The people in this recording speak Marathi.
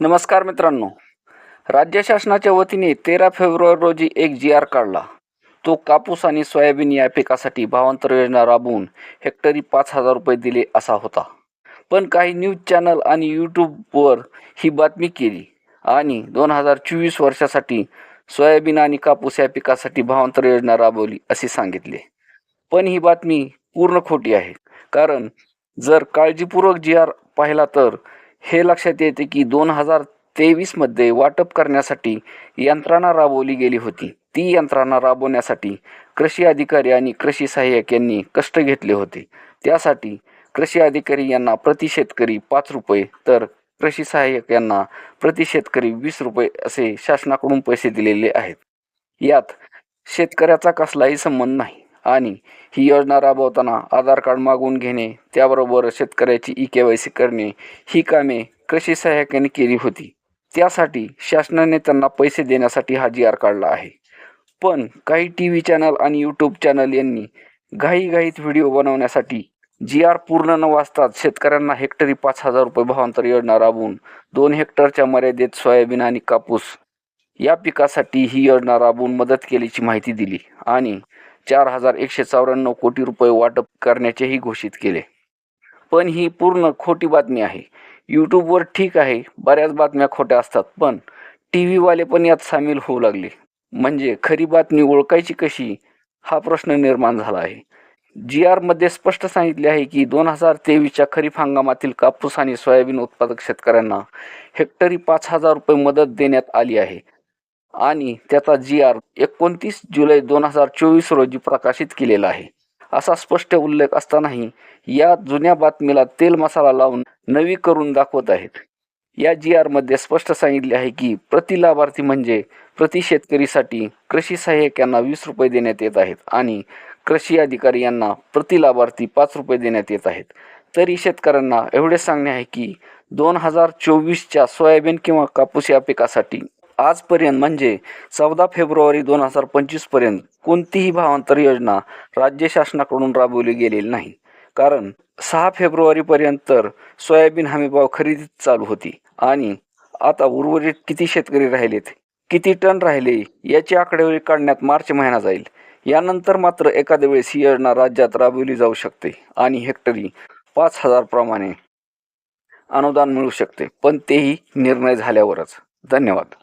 नमस्कार मित्रांनो. राज्य शासनाच्या वतीने तेरा फेब्रुवारी रोजी एक जी आर काढला. तो कापूस आणि सोयाबीन या पिकासाठी भावांतर योजना राबवून हेक्टरी पाच हजार रुपये दिले असा होता. पण काही न्यूज चॅनल आणि यूट्यूबवर ही बातमी केली आणि दोन हजार चोवीस वर्षासाठी सोयाबीन आणि कापूस या पिकासाठी भावांतर योजना राबवली असे सांगितले. पण ही बातमी पूर्ण खोटी आहे. कारण जर काळजीपूर्वक जी आर पाहिला तर हे लक्षात येते की दोन हजार तेवीसमध्ये वाटप करण्यासाठी यंत्रणा राबवली गेली होती. ती यंत्रणा राबवण्यासाठी कृषी अधिकारी आणि कृषी सहाय्यक यांनी कष्ट घेतले होते. त्यासाठी कृषी अधिकारी यांना प्रति शेतकरी पाच रुपये तर कृषी सहाय्यक यांना प्रति शेतकरी वीस रुपये असे शासनाकडून पैसे दिलेले आहेत. यात शेतकऱ्याचा कसलाही संबंध नाही. आणि ही योजना राबवताना आधार कार्ड मागवून घेणे त्याबरोबर शेतकऱ्याची ई के वाय सी करणे ही कामे कृषी सहाय्यकांनी केली होती. त्यासाठी शासनाने त्यांना पैसे देण्यासाठी हा जी आर काढला आहे. पण काही टी व्ही चॅनल आणि यूट्यूब चॅनल यांनी घाईघाईत व्हिडिओ बनवण्यासाठी जी आर पूर्ण न वाचताच शेतकऱ्यांना हेक्टरी पाच हजार रुपये भावांतर योजना राबवून दोन हेक्टरच्या मर्यादेत सोयाबीन आणि कापूस या पिकासाठी ही योजना राबवून मदत केल्याची माहिती दिली आणि चार हजार एकशे चौऱ्याण्णव कोटी रुपये वाटप करण्याचेही घोषित केले. पण ही पूर्ण खोटी बातमी आहे. यूट्यूबवर ठीक आहे बऱ्याच बातम्या खोट्या असतात पण टी व्हीवाले पण यात सामील होऊ लागले. म्हणजे खरी बातमी ओळखायची कशी? हा प्रश्न निर्माण झाला आहे. जी आरमध्ये स्पष्ट सांगितले आहे की दोन हजार तेवीसच्या खरीप हंगामातील कापूस आणि सोयाबीन उत्पादक शेतकऱ्यांना हेक्टरी पाच हजार रुपये मदत देण्यात आली आहे. आणि त्याचा जी आर एकोणतीस जुलै दोन हजार चोवीस रोजी प्रकाशित केलेला आहे. असा स्पष्ट उल्लेख असतानाही या जुन्या बातमीला तेल मसाला लावून नवी करून दाखवत आहेत. या जी आरमध्ये स्पष्ट सांगितले आहे की प्रति लाभार्थी म्हणजे प्रति शेतकरीसाठी कृषी सहाय्यक यांना वीस रुपये देण्यात येत आहेत आणि कृषी अधिकारी यांना प्रति लाभार्थी पाच रुपये देण्यात येत आहेत. तरी शेतकऱ्यांना एवढे सांगणे आहे की दोन हजार चोवीसच्या सोयाबीन किंवा कापूस या पिकासाठी आजपर्यंत म्हणजे चौदा फेब्रुवारी दोन हजार पंचवीसपर्यंत कोणतीही भावांतर योजना राज्य शासनाकडून राबवली गेलेली नाही. कारण सहा फेब्रुवारीपर्यंत तर सोयाबीन हमीभाव खरेदी चालू होती आणि आता उर्वरित किती शेतकरी राहिलेत किती टन राहिले याची आकडेवारी काढण्यात मार्च महिना जाईल. यानंतर मात्र एखाद्या वेळेस ही योजना राज्यात राबवली जाऊ शकते आणि हेक्टरी पाच हजार प्रमाणे अनुदान मिळू शकते पण तेही निर्णय झाल्यावरच. धन्यवाद.